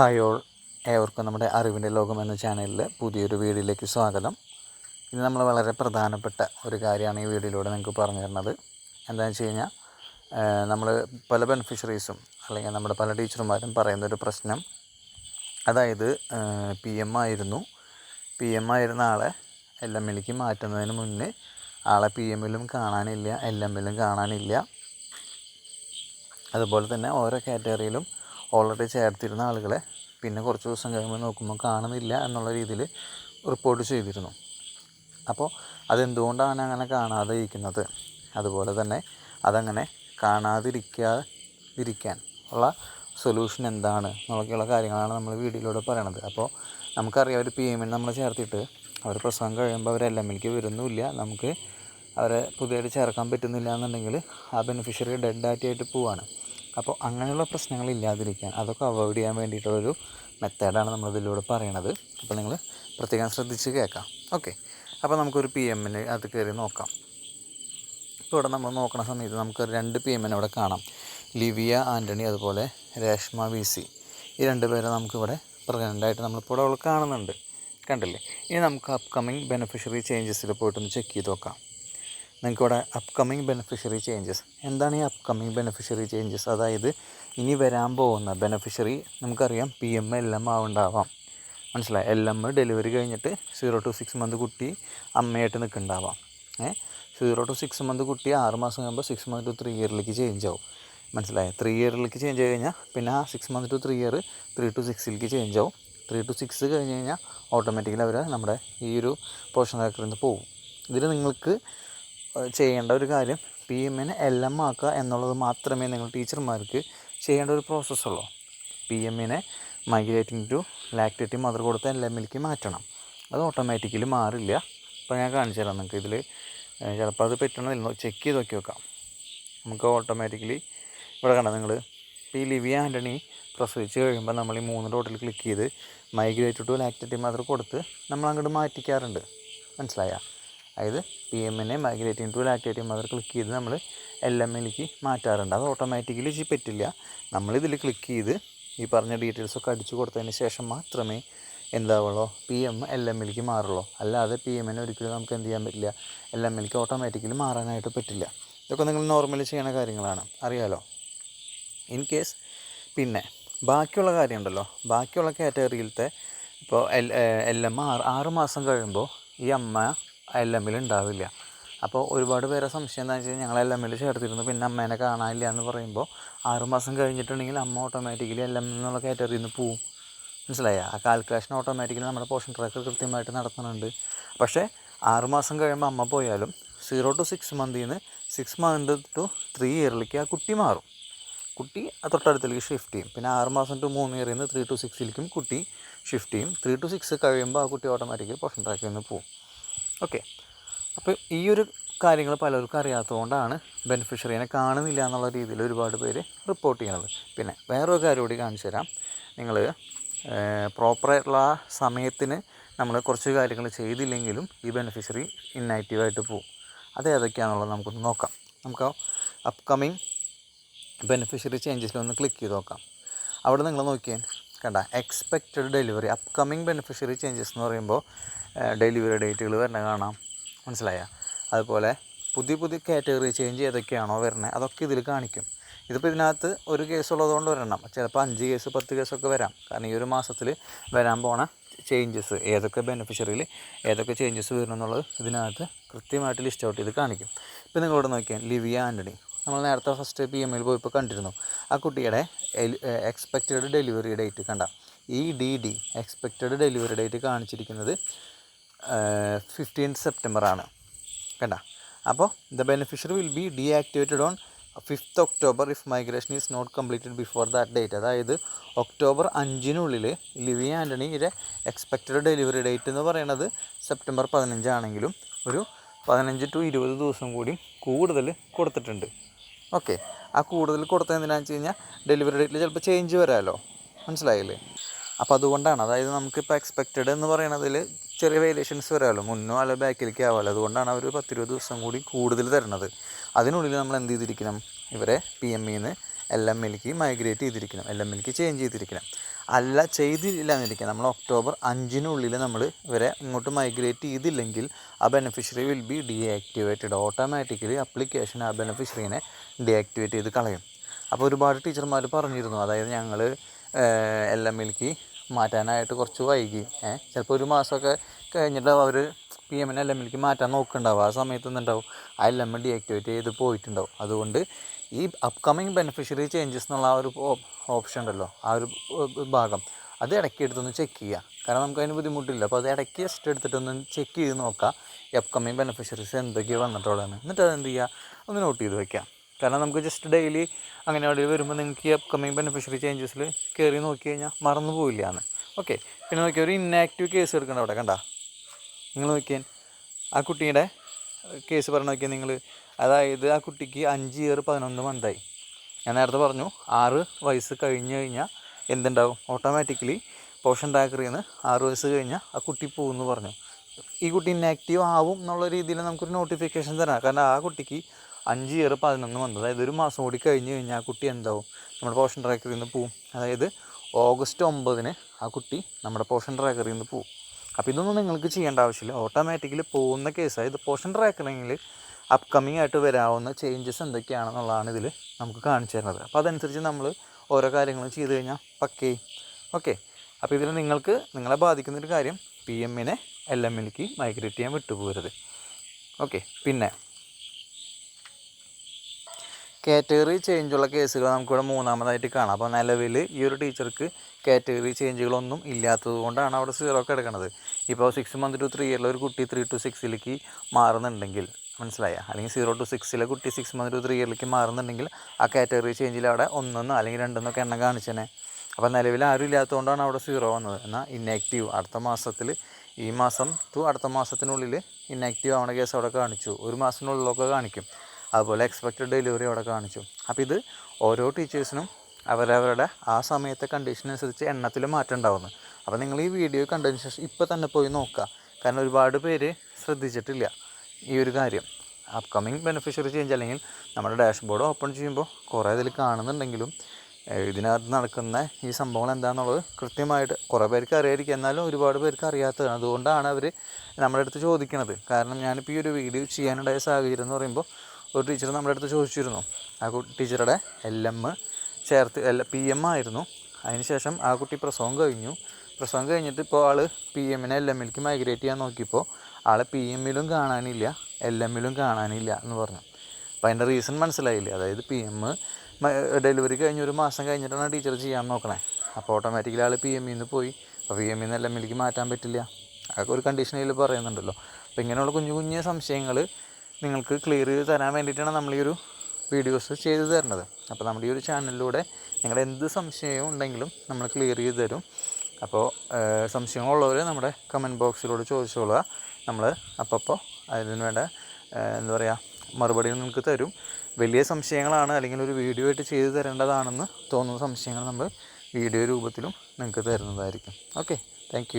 Hi all. ഏവർക്കും നമ്മുടെ അറിവിന്റെ ലോകം എന്ന ചാനലിലെ പുതിയൊരു വീഡിയോയിലേക്ക് സ്വാഗതം. ഇത് നമ്മൾ വളരെ പ്രധാനപ്പെട്ട ഒരു കാര്യമാണ് ഈ വീഡിയോയിലൂടെ നിങ്ങൾക്ക് പറഞ്ഞു തരുന്നത്. എന്താണെന്ന് വെച്ച് കഴിഞ്ഞാൽ നമ്മൾ പല ബെനിഫിഷ്യറീസും അല്ലെങ്കിൽ നമ്മുടെ പല ടീച്ചർമാരും പറയുന്നൊരു പ്രശ്നം. അതായത് പി എം ആയിരുന്നു. പി എം ആയിരുന്ന ആളെ എൽ എം എമ്മിലേക്ക് മാറ്റുന്നതിന് മുന്നേ ആളെ പി എമ്മിലും കാണാനില്ല എൽ എമ്മിലും കാണാനില്ല. അതുപോലെ തന്നെ ഓരോ കാറ്റഗറിയിലും ഓൾറെഡി ചേർത്തിരുന്ന ആളുകളെ പിന്നെ കുറച്ച് ദിവസം കഴിയുമ്പോൾ നോക്കുമ്പോൾ കാണുന്നില്ല എന്നുള്ള രീതിയിൽ റിപ്പോർട്ട് ചെയ്തിരുന്നു. അപ്പോൾ അതെന്തുകൊണ്ടാണ് അങ്ങനെ കാണാതെ ഇരിക്കുന്നത് അതുപോലെ തന്നെ അതങ്ങനെ കാണാതിരിക്കാതിരിക്കാൻ ഉള്ള സൊല്യൂഷൻ എന്താണ് എന്നൊക്കെയുള്ള കാര്യങ്ങളാണ് നമ്മൾ വീഡിയോയിലൂടെ പറയണത്. അപ്പോൾ നമുക്കറിയാം ഒരു പി എമ്മിന് നമ്മൾ ചേർത്തിട്ട് അവർ പ്രസവം കഴിയുമ്പോൾ അവർ എൽ എമ്മിലേക്ക് വരുന്നുമില്ല. നമുക്ക് അവരെ പുതിയതായിട്ട് ചേർക്കാൻ പറ്റുന്നില്ല എന്നുണ്ടെങ്കിൽ ആ ബെനിഫിഷ്യറി ഡെഡ് ആയിട്ട് പോവാണ്. അപ്പോൾ അങ്ങനെയുള്ള പ്രശ്നങ്ങൾ ഇല്ലാതിരിക്കാൻ അതൊക്കെ അവോയ്ഡ് ചെയ്യാൻ വേണ്ടിയിട്ടുള്ളൊരു മെത്തേഡാണ് നമ്മളിതിലൂടെ പറയണത്. അപ്പോൾ നിങ്ങൾ പ്രത്യേകം ശ്രദ്ധിച്ച് കേൾക്കാം. ഓക്കെ. അപ്പോൾ നമുക്കൊരു പി എമ്മിന് അത് കയറി നോക്കാം. ഇപ്പോൾ ഇവിടെ നമ്മൾ നോക്കുന്ന സമയത്ത് നമുക്ക് രണ്ട് പി എമ്മിനെ ഇവിടെ കാണാം. ലിവിയ ആന്റണി അതുപോലെ രേഷ്മ വി സി ഈ രണ്ട് പേരെ നമുക്കിവിടെ പ്രഗ്നന്റായിട്ട് നമ്മളിപ്പോൾ ഇവിടെ കാണുന്നുണ്ട്. കണ്ടില്ലേ? ഇനി നമുക്ക് അപ്കമിങ് ബെനിഫിഷ്യറി ചേഞ്ചസിൽ പോയിട്ടൊന്ന് ചെക്ക് ചെയ്ത് നോക്കാം. നിങ്ങൾക്കിവിടെ അപ്കമിങ് ബെനിഫിഷ്യറി ചേഞ്ചസ് എന്താണ് ഈ അപ്കമിങ് ബെനിഫിഷ്യറി ചേഞ്ചസ് അതായത് ഇനി വരാൻ പോകുന്ന ബെനിഫിഷ്യറി നമുക്കറിയാം പി എം എൽ എം ആവുണ്ടാവാം. മനസ്സിലായി? എൽ എം ഡെലിവറി കഴിഞ്ഞിട്ട് സീറോ ടു സിക്സ് മന്ത് കുട്ടി അമ്മയായിട്ട് നിൽക്കുന്നുണ്ടാവാം. ഏ? സീറോ ടു സിക്സ് മന്ത് കുട്ടി ആറ് മാസം കഴിയുമ്പോൾ സിക്സ് മന്ത് ടു ത്രീ ഇയറിലേക്ക് ചേഞ്ച് ആവും. മനസ്സിലായി? ത്രീ ഇയറിലേക്ക് ചേഞ്ച് ആയി കഴിഞ്ഞാൽ പിന്നെ ആ six month to three year three to സിക്സിലേക്ക് change ആവും. ത്രീ ടു സിക്സ് കഴിഞ്ഞ് കഴിഞ്ഞാൽ ഓട്ടോമാറ്റിക്കലി അവർ നമ്മുടെ ഈ ഒരു പോർഷൻ ട്രാക്കറിൽ നിന്ന് പോകും. ഇതിൽ നിങ്ങൾക്ക് ചെയ്യേണ്ട ഒരു കാര്യം പി എമ്മിനെ എൽ എം ആക്കുക എന്നുള്ളത് മാത്രമേ നിങ്ങൾ ടീച്ചർമാർക്ക് ചെയ്യേണ്ട ഒരു പ്രോസസ്സുള്ളൂ പി എമ്മിനെ മൈഗ്രേറ്റിംഗ് ടു ലാക്ടേറ്റി മദർ കൊടുത്ത് എൽ എമ്മിലേക്ക് മാറ്റണം. അത് ഓട്ടോമാറ്റിക്കലി മാറില്ല. അപ്പോൾ ഞാൻ കാണിച്ചു തരാം നിങ്ങൾക്ക് ഇതിൽ ചിലപ്പോൾ അത് പറ്റണമെന്നില്ല ചെക്ക് ചെയ്ത് നോക്കി വെക്കാം നമുക്ക് ഓട്ടോമാറ്റിക്കലി ഇവിടെ കണ്ട നിങ്ങൾ ഈ ലിവിയ ആന്റണി പ്രസവിച്ച് കഴിയുമ്പോൾ നമ്മൾ ഈ മൂന്ന് ഡോട്ടിൽ ക്ലിക്ക് ചെയ്ത് മൈഗ്രേറ്റ് ടു ലാക്ടേറ്റി മദർ കൊടുത്ത് നമ്മൾ അങ്ങോട്ട് മാറ്റിക്കാറുണ്ട്. മനസ്സിലായ? അതായത് പി എമ്മിനെ migrating to lactating mother click ചെയ്ത് നമ്മൾ എൽ എം എല്ലിലേക്ക് മാറ്റാറുണ്ട്. അത് ഓട്ടോമാറ്റിക്കലി ചെയ്ത് പറ്റില്ല. നമ്മളിതിൽ ക്ലിക്ക് ചെയ്ത് ഈ പറഞ്ഞ ഡീറ്റെയിൽസ് ഒക്കെ അടിച്ചു കൊടുത്തതിന് ശേഷം മാത്രമേ എന്താവുള്ളൂ? പി എം എൽ എം എല്ലിലേക്ക് മാറുള്ളൂ. അല്ലാതെ പി എമ്മിനെ ഒരിക്കലും നമുക്ക് എന്ത് ചെയ്യാൻ പറ്റില്ല. എൽ എം എല്ലിലേക്ക് ഓട്ടോമാറ്റിക്കലി മാറാനായിട്ട് പറ്റില്ല. ഇതൊക്കെ നിങ്ങൾ നോർമലി ചെയ്യുന്ന കാര്യങ്ങളാണ്. അറിയാലോ? ഇൻ കേസ് പിന്നെ ബാക്കിയുള്ള കാര്യമുണ്ടല്ലോ. ബാക്കിയുള്ള കാറ്റഗറിയിലത്തെ ഇപ്പോൾ എൽ എൽ എം ആറ് ആറ് മാസം കഴിയുമ്പോൾ ഈ അമ്മ എൽ എമ്മിൽ ഉണ്ടാവില്ല അപ്പോൾ ഒരുപാട് പേരെ സംശയം എന്താണെന്ന് വെച്ച് കഴിഞ്ഞാൽ ഞങ്ങൾ എൽ എമ്മിൽ ചേർത്തിരുന്നു. പിന്നെ അമ്മേനെ കാണാനില്ല എന്ന് പറയുമ്പോൾ ആറുമാസം കഴിഞ്ഞിട്ടുണ്ടെങ്കിൽ അമ്മ ഓട്ടോമാറ്റിക്കലി എൽ എം എന്നുള്ള കാറ്റഗറിയിൽ നിന്ന് പോവും. മനസ്സിലായ? ആ കാൽക്കുലേഷൻ ഓട്ടോമാറ്റിക്കലി നമ്മുടെ പോഷൻ ട്രാക്കർ കൃത്യമായിട്ട് നടത്തുന്നുണ്ട്. പക്ഷേ ആറുമാസം കഴിയുമ്പോൾ അമ്മ പോയാലും സീറോ ടു സിക്സ് മന്തിൽ നിന്ന് സിക്സ് മന്ത് ടു ത്രീ ഇയറിലേക്ക് ആ കുട്ടി മാറും. കുട്ടി തൊട്ടടുത്തേക്ക് ഷിഫ്റ്റ് ചെയ്യും. പിന്നെ ആറുമാസം ടു മൂന്ന് ഇയറിൽ നിന്ന് ത്രീ ടു സിക്സിലേക്കും കുട്ടി ഷിഫ്റ്റ് ചെയ്യും. ത്രീ ടു സിക്സ് കഴിയുമ്പോൾ ആ കുട്ടി ഓട്ടോമാറ്റിക്കലി പോഷൻ ട്രാക്കിൽ നിന്ന് പോകും ഓക്കെ. അപ്പോൾ ഈ ഒരു കാര്യങ്ങൾ പലർക്കും അറിയാത്തതുകൊണ്ടാണ് ബെനിഫിഷ്യറീനെ കാണുന്നില്ല എന്നുള്ള രീതിയിൽ ഒരുപാട് പേര് റിപ്പോർട്ട് ചെയ്യുന്നത്. പിന്നെ വേറൊരു കാര്യം കൂടി കാണിച്ചു തരാം. നിങ്ങൾ പ്രോപ്പറായിട്ടുള്ള ആ സമയത്തിന് നമ്മൾ കുറച്ച് കാര്യങ്ങൾ ചെയ്തില്ലെങ്കിലും ഈ ബെനിഫിഷ്യറി ഇന്നാക്റ്റീവായിട്ട് പോകും. അത് ഏതൊക്കെയാണെന്നുള്ളത് നമുക്കൊന്ന് നോക്കാം. നമുക്ക് അപ്കമിങ് ബെനിഫിഷ്യറി ചേഞ്ചസിലൊന്ന് ക്ലിക്ക് ചെയ്ത് നോക്കാം. അവിടെ നിങ്ങൾ നോക്കിയാൽ കണ്ട expected delivery upcoming beneficiary changes എന്ന് പറയുമ്പോൾ ഡെലിവറി ഡേറ്റുകൾ വരണ കാണാം. മനസ്സിലായ? അതുപോലെ പുതിയ പുതിയ കാറ്റഗറി ചേഞ്ച് ഏതൊക്കെയാണോ വരുന്നത് അതൊക്കെ ഇതിൽ കാണിക്കും. ഇതിപ്പോൾ ഇതിനകത്ത് ഒരു കേസ് ഉള്ളതുകൊണ്ട് വരണം. ചിലപ്പോൾ അഞ്ച് കേസ് പത്ത് കേസൊക്കെ വരാം. കാരണം ഈ ഒരു മാസത്തിൽ വരാൻ പോണ ചേഞ്ചസ് ഏതൊക്കെ ബെനിഫിഷ്യറിയിൽ ഏതൊക്കെ ചേഞ്ചസ് വരണം എന്നുള്ളത് ഇതിനകത്ത് കൃത്യമായിട്ട് ലിസ്റ്റ് ഔട്ട് ചെയ്ത് കാണിക്കും. ഇപ്പോൾ നിങ്ങളോട് നോക്കിയാൽ ലിവിയ ആന്റണി നമ്മൾ നേരത്തെ ഫസ്റ്റ് പി എമ്മിൽ പോയപ്പോൾ കണ്ടിരുന്നു. ആ കുട്ടിയുടെ എക്സ്പെക്റ്റഡ് ഡെലിവറി ഡേറ്റ് കണ്ട. ഈ D D expected delivery date കാണിച്ചിരിക്കുന്നത് ഫിഫ്റ്റീൻ സെപ്റ്റംബർ ആണ്. കണ്ട? അപ്പോൾ the beneficiary will be deactivated on fifth October if migration is not completed before that date അതായത് ഒക്ടോബർ അഞ്ചിനുള്ളിൽ ലിവി ആന്റണിയുടെ എക്സ്പെക്റ്റഡ് ഡെലിവറി ഡേറ്റ് എന്ന് പറയുന്നത് സെപ്റ്റംബർ പതിനഞ്ചാണെങ്കിലും ഒരു പതിനഞ്ച് ടു ഇരുപത് ദിവസം കൂടി കൂടുതൽ കൊടുത്തിട്ടുണ്ട്. ഓക്കെ. ആ കൂടുതൽ കൊടുത്തത് എന്തിനാണെന്ന് വെച്ച് കഴിഞ്ഞാൽ ഡെലിവറി ഡേറ്റിൽ ചിലപ്പോൾ ചേഞ്ച് വരാമല്ലോ മനസ്സിലായില്ലേ? അപ്പോൾ അതുകൊണ്ടാണ്. അതായത് നമുക്കിപ്പോൾ എക്സ്പെക്റ്റഡ് എന്ന് പറയുന്നതിൽ ചെറിയ വേരിയേഷൻസ് വരാമല്ലോ മുന്നോ അല്ല ബാക്കിലേക്ക് ആവാമല്ലോ അതുകൊണ്ടാണ് അവർ പത്തിരുപത് ദിവസം കൂടി കൂടുതൽ തരുന്നത് അതിനുള്ളിൽ നമ്മൾ എന്ത് ചെയ്തിരിക്കണം? ഇവരെ പി എം ഇന്ന് എൽ എം എല്ലിലേക്ക് മൈഗ്രേറ്റ് ചെയ്തിരിക്കണം. എൽ എം എല്ലിലേക്ക് ചേഞ്ച് ചെയ്തിരിക്കണം. അല്ല ചെയ്തില്ല എന്നിരിക്കുക നമ്മൾ ഒക്ടോബർ അഞ്ചിനുള്ളിൽ നമ്മൾ ഇവരെ ഇങ്ങോട്ട് മൈഗ്രേറ്റ് ചെയ്തില്ലെങ്കിൽ ആ beneficiary will be deactivated automatically application ആ ബെനിഫിഷ്യറീനെ ഡീആക്ടിവേറ്റ് ചെയ്ത് കളയും. അപ്പോൾ ഒരുപാട് ടീച്ചർമാർ പറഞ്ഞിരുന്നു. അതായത് ഞങ്ങൾ എല്ലാം മിൽക്കി മാറ്റാനായിട്ട് കുറച്ച് വൈകി. ഏഹ് ചിലപ്പോൾ ഒരു മാസമൊക്കെ കഴിഞ്ഞിട്ട് അവർ പി എമ്മിനെ എൽ എം എൽക്ക് മാറ്റാൻ നോക്കുന്നുണ്ടാവും ആ സമയത്ത് എന്തുണ്ടാവും? ആ എല്ലാം എം ഡീആക്ടിവേറ്റ് ചെയ്ത് പോയിട്ടുണ്ടാവും. അതുകൊണ്ട് ഈ അപ്കമിങ് ബെനിഫിഷ്യറി ചേഞ്ചസ് എന്നുള്ള ആ ഒരു ഓപ്ഷൻ ഉണ്ടല്ലോ ആ ഒരു ഭാഗം അത് ഇടയ്ക്ക് എടുത്തൊന്ന് ചെക്ക് ചെയ്യുക കാരണം നമുക്ക് അതിന് ബുദ്ധിമുട്ടില്ല. അപ്പോൾ അത് ഇടയ്ക്ക് ജസ്റ്റ് എടുത്തിട്ടൊന്ന് ചെക്ക് ചെയ്ത് നോക്കുക ഈ അപ്കമിങ് ബെനിഫിഷ്യറീസ് എന്തൊക്കെയാണ് വന്നിട്ടുള്ളതെന്ന്. എന്നിട്ട് അത് എന്ത് ചെയ്യുക ഒന്ന് നോട്ട് ചെയ്ത് വെക്കാം. കാരണം നമുക്ക് ജസ്റ്റ് ഡെയിലി അങ്ങനെ അവിടെ വരുമ്പോൾ നിങ്ങൾക്ക് ഈ അപ്കമിങ് ബെനിഫിഷ്യറി ചേഞ്ചസിൽ കയറി നോക്കി കഴിഞ്ഞാൽ മറന്നു പോയില്ല എന്ന്. ഓക്കെ പിന്നെ നോക്കിയാൽ ഒരു ഇന്നാക്റ്റീവ് കേസ് എടുക്കണം അവിടെ കണ്ട? നിങ്ങൾ നോക്കിയാൽ ആ കുട്ടിയുടെ കേസ് പറഞ്ഞു നോക്കിയാൽ നിങ്ങൾ അതായത് ആ കുട്ടിക്ക് അഞ്ച് ഇയർ പതിനൊന്ന് മന്തായി ഞാൻ നേരത്തെ പറഞ്ഞു ആറ് വയസ്സ് കഴിഞ്ഞ് കഴിഞ്ഞാൽ എന്തുണ്ടാവും? ഓട്ടോമാറ്റിക്കലി പോഷൻ ട്രാക്കറിൽ നിന്ന് ആറ് വയസ്സ് കഴിഞ്ഞാൽ ആ കുട്ടി പോകുമെന്ന് പറഞ്ഞു. ഈ കുട്ടി ഇന്നാക്റ്റീവ് ആവും എന്നുള്ള രീതിയിൽ നമുക്കൊരു നോട്ടിഫിക്കേഷൻ തരാം. കാരണം ആ കുട്ടിക്ക് അഞ്ച് ഇയർ പതിനൊന്ന് മന്ത് അതായത് ഒരു മാസം കൂടി കഴിഞ്ഞ് കഴിഞ്ഞാൽ ആ കുട്ടി എന്താവും? നമ്മുടെ പോഷൻ ട്രാക്കറിൽ നിന്ന് പോവും. അതായത് ഓഗസ്റ്റ് ഒമ്പതിന് ആ കുട്ടി നമ്മുടെ പോഷൻ ട്രാക്കറിൽ നിന്ന് പോവും. അപ്പോൾ ഇതൊന്നും നിങ്ങൾക്ക് ചെയ്യേണ്ട ആവശ്യമില്ല. ഓട്ടോമാറ്റിക്കലി പോകുന്ന കേസാണ് ഇത് പോഷൻ ട്രാക്കറിങ്ങിൽ അപ്കമ്മിങ് ആയിട്ട് വരാവുന്ന ചേഞ്ചസ് എന്തൊക്കെയാണെന്നുള്ളതാണ് ഇതിൽ നമുക്ക് കാണിച്ചു തരുന്നത്. അപ്പോൾ അതനുസരിച്ച് നമ്മൾ ഓരോ കാര്യങ്ങളും ചെയ്ത് കഴിഞ്ഞാൽ പക്കേ. ഓക്കെ അപ്പോൾ ഇതിൽ നിങ്ങൾക്ക് നിങ്ങളെ ബാധിക്കുന്നൊരു കാര്യം പി എമ്മിനെ എൽ എമ്മിലേക്ക് മൈഗ്രേറ്റ് ചെയ്യാൻ വിട്ടുപോകരുത്. ഓക്കെ പിന്നെ കാറ്റഗറി ചേഞ്ചുള്ള കേസുകൾ നമുക്കിവിടെ മൂന്നാമതായിട്ട് കാണാം. അപ്പോൾ നിലവിൽ ഈ ഒരു ടീച്ചർക്ക് കാറ്റഗറി ചേഞ്ചുകളൊന്നും ഇല്ലാത്തത് കൊണ്ടാണ് അവിടെ സീറോ കിടക്കുന്നത് ഇപ്പോൾ സിക്സ് മന്ത് ടു ത്രീ ഇയറിൽ ഒരു കുട്ടി ത്രീ ടു സിക്സിലേക്ക് മാറുന്നുണ്ടെങ്കിൽ മനസ്സിലായ? അല്ലെങ്കിൽ സീറോ ടു സിക്സിലെ കുട്ടി സിക്സ് മന്ത് ടു ത്രീ ഇയറിലേക്ക് മാറുന്നുണ്ടെങ്കിൽ ആ കാറ്റഗറി ചേഞ്ചിൽ അവിടെ ഒന്നെന്നോ അല്ലെങ്കിൽ രണ്ടെന്നൊക്കെ എണ്ണം കാണിച്ചേനെ. അപ്പോൾ നിലവിൽ ആരും ഇല്ലാത്തതുകൊണ്ടാണ് അവിടെ സീറോ വന്നത്. എന്നാൽ ഇന്നാക്റ്റീവ് അടുത്ത മാസത്തിൽ ഈ മാസം ടു അടുത്ത മാസത്തിനുള്ളിൽ ഇന്നാക്റ്റീവ് ആവണ കേസ് അവിടെ കാണിച്ചു. ഒരു മാസത്തിനുള്ളിലൊക്കെ കാണിക്കും. അതുപോലെ എക്സ്പെക്റ്റഡ് ഡെലിവറി അവിടെ കാണിച്ചു. അപ്പോൾ ഇത് ഓരോ ടീച്ചേഴ്സിനും അവരവരുടെ ആ സമയത്തെ കണ്ടീഷൻ അനുസരിച്ച് എണ്ണത്തിൽ മാറ്റം ഉണ്ടാവുന്നു. അപ്പോൾ നിങ്ങൾ ഈ വീഡിയോ കണ്ടതിന് ശേഷം ഇപ്പോൾ തന്നെ പോയി നോക്കുക. കാരണം ഒരുപാട് പേര് ശ്രദ്ധിച്ചിട്ടില്ല ഈ ഒരു കാര്യം. അപ്കമിങ് ബെനിഫിഷ്യറി ചേഞ്ച് അല്ലെങ്കിൽ നമ്മുടെ ഡാഷ്ബോർഡ് ഓപ്പൺ ചെയ്യുമ്പോൾ കുറേ ഇതിൽ കാണുന്നുണ്ടെങ്കിലും ഇതിനകത്ത് നടക്കുന്ന ഈ സംഭവങ്ങൾ എന്താണെന്നുള്ളത് കൃത്യമായിട്ട് കുറേ പേർക്ക് അറിയായിരിക്കും. എന്നാലും ഒരുപാട് പേർക്ക് അറിയാത്തതാണ്. അതുകൊണ്ടാണ് അവർ നമ്മുടെ അടുത്ത് ചോദിക്കുന്നത് കാരണം ഞാനിപ്പോൾ ഈ ഒരു വീഡിയോ ചെയ്യാനുണ്ടായ സാഹചര്യം എന്ന് പറയുമ്പോൾ ഒരു ടീച്ചർ നമ്മുടെ അടുത്ത് ചോദിച്ചിരുന്നു. ആ ടീച്ചറുടെ എൽ എം ചേർത്ത് എൽ പി എം ആയിരുന്നു. അതിനുശേഷം ആ കുട്ടി പ്രസവം കഴിഞ്ഞു. പ്രസവം കഴിഞ്ഞിട്ട് ഇപ്പോൾ ആൾ പി എമ്മിനെ എൽ എമ്മിലേക്ക് മൈഗ്രേറ്റ് ചെയ്യാൻ നോക്കിയപ്പോൾ ആളെ പി എമ്മിലും കാണാനില്ല എൽ എമ്മിലും കാണാനില്ല എന്ന് പറഞ്ഞു. അപ്പോൾ അതിന്റെ റീസൺ മനസ്സിലായില്ല? അതായത് പി എം ഡെലിവറി കഴിഞ്ഞ് ഒരു മാസം കഴിഞ്ഞിട്ടാണ് ടീച്ചർ ചെയ്യാൻ നോക്കണേ. അപ്പോൾ ഓട്ടോമാറ്റിക്കലി ആൾ പി എമ്മിൽ നിന്ന് പോയി. അപ്പോൾ പി എമ്മിൽ നിന്ന് എൽ എമ്മിലേക്ക് മാറ്റാൻ പറ്റില്ല. അതൊക്കെ ഒരു കണ്ടീഷനിൽ പറയുന്നുണ്ടല്ലോ. അപ്പോൾ ഇങ്ങനെയുള്ള കുഞ്ഞു കുഞ്ഞു സംശയങ്ങൾ നിങ്ങൾക്ക് ക്ലിയർ ചെയ്ത് തരാൻ വേണ്ടിയിട്ടാണ് നമ്മൾ ഈ ഒരു വീഡിയോസ് ചെയ്തു തരുന്നത്. അപ്പോൾ നമ്മുടെ ഈ ഒരു ചാനലിലൂടെ നിങ്ങളുടെ എന്ത് സംശയവും ഉണ്ടെങ്കിലും നമ്മൾ ക്ലിയർ ചെയ്ത് തരും. അപ്പോൾ സംശയങ്ങളുള്ളവർ നമ്മുടെ കമന്റ് ബോക്സിലൂടെ ചോദിച്ചോളുക. നമ്മൾ അപ്പോൾ അതിന് വേണ്ട എന്താ പറയുക മറുപടി നിങ്ങൾക്ക് തരും. വലിയ സംശയങ്ങളാണ് അല്ലെങ്കിൽ ഒരു വീഡിയോ ആയിട്ട് ചെയ്തു തരേണ്ടതാണെന്ന് തോന്നുന്ന സംശയങ്ങൾ നമ്മൾ വീഡിയോ രൂപത്തിലും നിങ്ങൾക്ക് തരുന്നതായിരിക്കും. Okay thank